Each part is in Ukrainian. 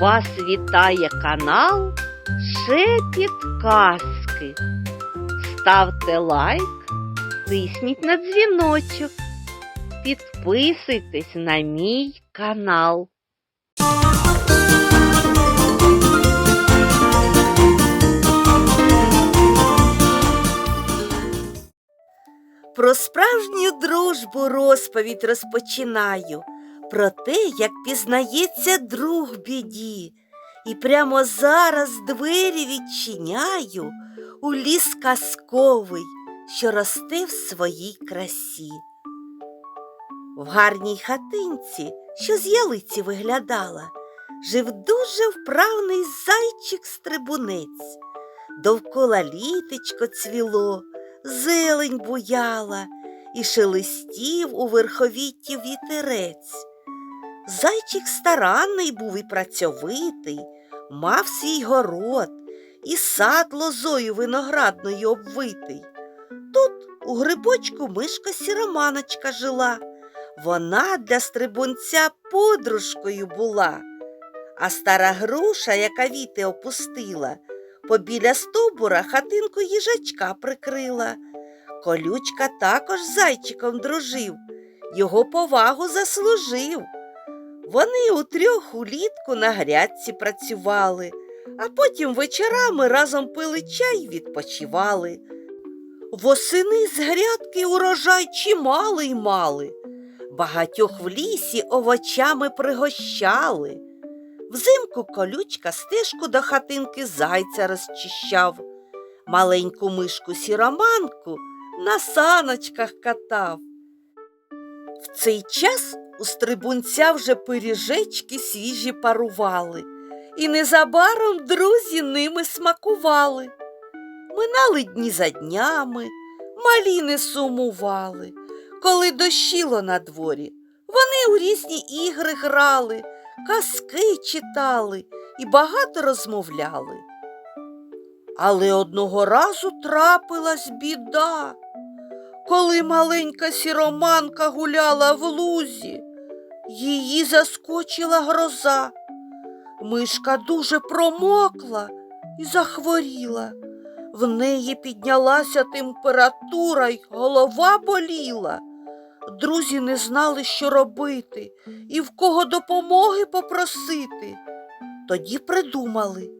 Вас вітає канал Шепіт Казки. Ставте лайк, тисніть на дзвіночок, підписуйтесь на мій канал. Про справжню дружбу розповідь розпочинаю, про те, як пізнається друг біді. І прямо зараз двері відчиняю у ліс казковий, що росте в своїй красі. В гарній хатинці, що з ялиці виглядала, жив дуже вправний зайчик-стрибунець. Довкола літечко цвіло, зелень буяла і шелестів у верховітті вітерець. Зайчик старанний був і працьовитий, мав свій город і сад лозою виноградною обвитий. Тут у грибочку мишка сіроманочка жила. Вона для стрибунця подружкою була, а стара груша, яка віти опустила, побіля стовбура хатинку їжачка прикрила. Колючка також зайчиком дружив, його повагу заслужив. Вони утрьох улітку на грядці працювали, а потім вечорами разом пили чай відпочивали. Восени з грядки урожай чималий мали, багатьох в лісі овочами пригощали. Взимку колючка стежку до хатинки зайця розчищав, маленьку мишку сіроманку на саночках катав. В цей час у стрибунця вже пиріжечки свіжі парували, і незабаром друзі ними смакували. Минали дні за днями, малі не сумували. Коли дощило на дворі, вони у різні ігри грали, казки читали і багато розмовляли. Але одного разу трапилась біда. Коли маленька сіроманка гуляла в лузі, її заскочила гроза. Мишка дуже промокла і захворіла. В неї піднялася температура й голова боліла. Друзі не знали, що робити і в кого допомоги попросити. Тоді придумали.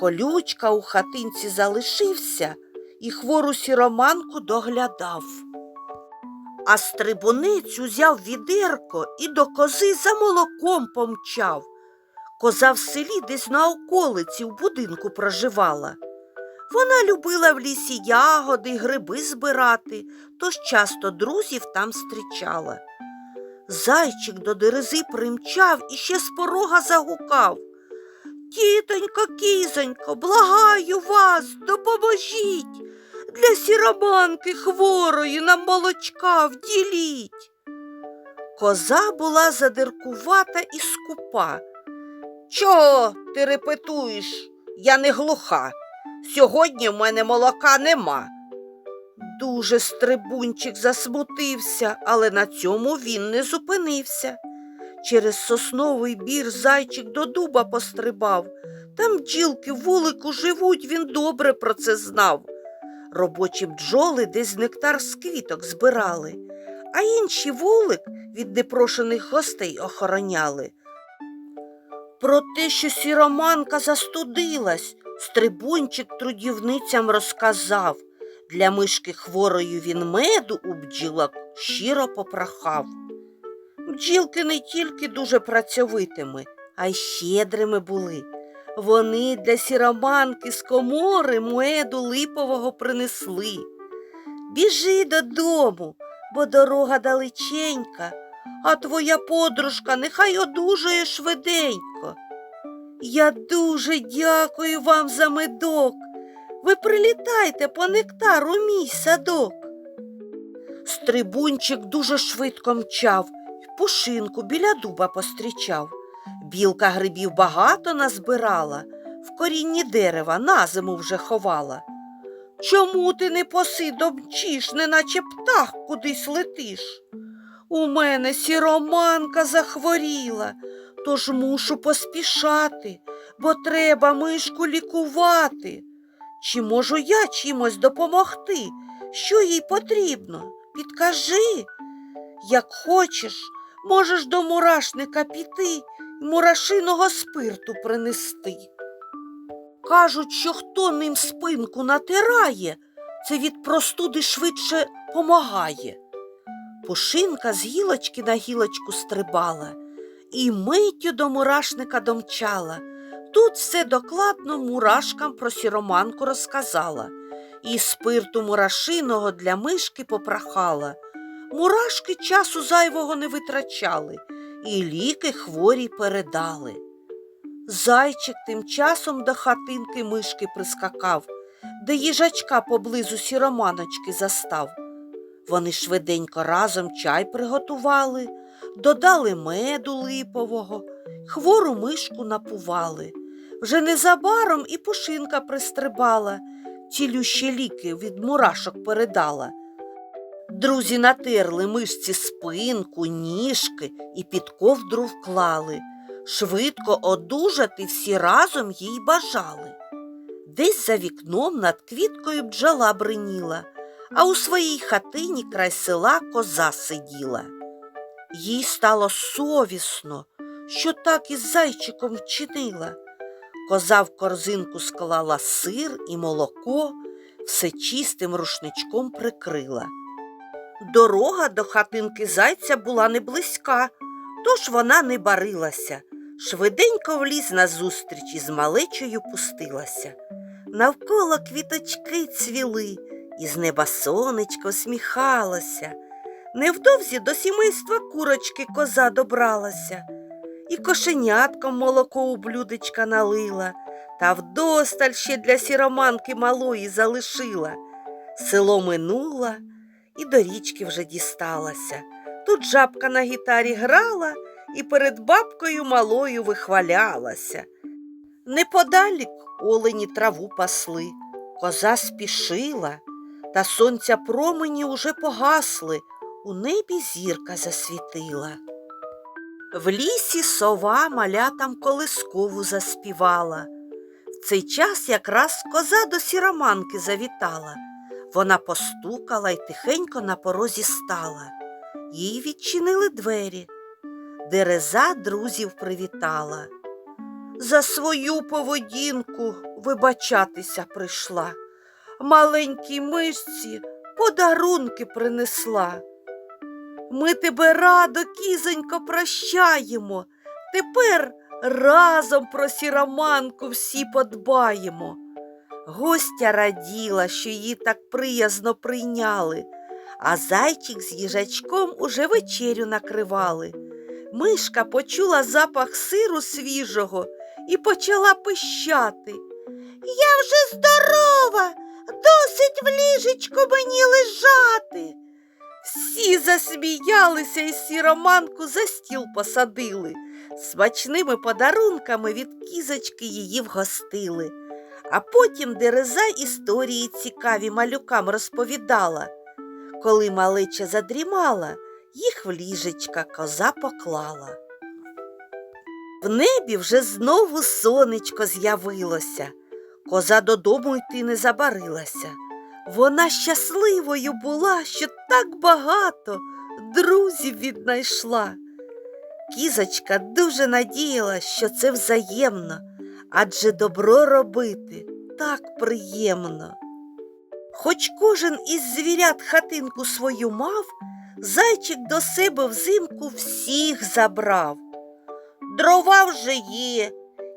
Колючка у хатинці залишився і хвору сіроманку доглядав. А стрибунець узяв відерко і до кози за молоком помчав. Коза в селі десь на околиці в будинку проживала. Вона любила в лісі ягоди гриби збирати, тож часто друзів там зустрічала. Зайчик до дерези примчав і ще з порога загукав. Тітонько, кізонько, благаю вас, допоможіть. Для сіроманки хворої нам молочка вділіть. Коза була задиркувата і скупа. Чого ти репетуєш? Я не глуха. Сьогодні в мене молока нема. Дуже стрибунчик засмутився, але на цьому він не зупинився. Через сосновий бір зайчик до дуба пострибав. Там бджілки вулику живуть, він добре про це знав. Робочі бджоли десь нектар з квіток збирали, а інші вулик від непрошених гостей охороняли. Про те, що сіроманка застудилась, стрибунчик трудівницям розказав. Для мишки хворої він меду у бджілок щиро попрохав. Бджілки не тільки дуже працьовитими, а й щедрими були. Вони для сіроманки з комори меду липового принесли. Біжи додому, бо дорога далеченька, а твоя подружка нехай одужує швиденько. Я дуже дякую вам за медок. Ви прилітайте по нектар у мій садок. Стрибунчик дуже швидко мчав пушинку біля дуба пострічав. Білка грибів багато назбирала, в корінні дерева на зиму вже ховала. Чому ти не посидом мчиш, неначе птах кудись летиш? У мене сіроманка захворіла, тож мушу поспішати, бо треба мишку лікувати. Чи можу я чимось допомогти? Що їй потрібно? Підкажи. Як хочеш, можеш до мурашника піти мурашиного спирту принести. Кажуть, що хто ним спинку натирає, це від простуди швидше помагає. Пушинка з гілочки на гілочку стрибала і миттю до мурашника домчала. Тут все докладно мурашкам про сіроманку розказала, і спирту мурашиного для мишки попрохала. Мурашки часу зайвого не витрачали, і ліки хворій передали. Зайчик тим часом до хатинки мишки прискакав, де їжачка поблизу сіроманочки застав. Вони швиденько разом чай приготували, додали меду липового, хвору мишку напували. Вже незабаром і пушинка пристрибала, цілющі ліки від мурашок передала. Друзі натерли мишці спинку, ніжки і під ковдру вклали. Швидко одужати всі разом їй бажали. Десь за вікном над квіткою бджола бриніла, а у своїй хатині край села коза сиділа. Їй стало совісно, що так із зайчиком вчинила. Коза в корзинку склала сир і молоко, все чистим рушничком прикрила. Дорога до хатинки зайця була не близька, тож вона не барилася. Швиденько в ліс назустріч із малечею пустилася. Навколо квіточки цвіли, і з неба сонечко сміхалося. Невдовзі до сімейства курочки коза добралася, і кошенятком молоко у блюдечка налила, та вдосталь ще для сіроманки малої залишила. Село минула і до річки вже дісталася. Тут жабка на гітарі грала і перед бабкою малою вихвалялася. Неподалік олені траву пасли, коза спішила, та сонця промені уже погасли, у небі зірка засвітила. В лісі сова малятам колискову заспівала. В цей час якраз коза до сіроманки завітала. Вона постукала й тихенько на порозі стала. Їй відчинили двері. Дереза друзів привітала. За свою поведінку вибачатися прийшла. Маленькій мишці подарунки принесла. Ми тебе радо, кізонько, прощаємо. Тепер разом про сіроманку всі подбаємо. Гостя раділа, що її так приязно прийняли, а зайчик з їжачком уже вечерю накривали. Мишка почула запах сиру свіжого і почала пищати. Я вже здорова, досить в ліжечку мені лежати. Всі засміялися і сіроманку за стіл посадили. Смачними подарунками від кізочки її вгостили. А потім дереза історії цікаві малюкам розповідала. Коли малеча задрімала, їх в ліжечка коза поклала. В небі вже знову сонечко з'явилося. Коза додому йти не забарилася. Вона щасливою була, що так багато друзів віднайшла. Кізочка дуже надіяла, що це взаємно, адже добро робити так приємно. Хоч кожен із звірят хатинку свою мав, зайчик до себе взимку всіх забрав. Дрова вже є,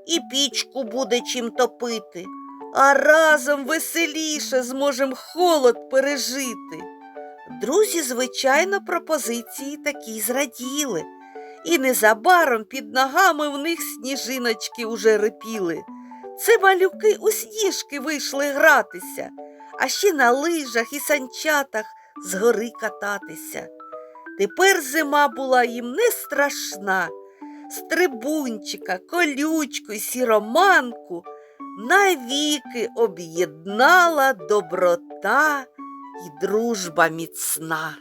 і пічку буде чим топити, а разом веселіше зможем холод пережити. Друзі, звичайно, пропозиції такі зраділи, і незабаром під ногами в них сніжиночки уже рипіли. Це малюки у сніжки вийшли гратися, а ще на лижах і санчатах з гори кататися. Тепер зима була їм не страшна. Стрибунчика, колючку й сіроманку навіки об'єднала доброта й дружба міцна.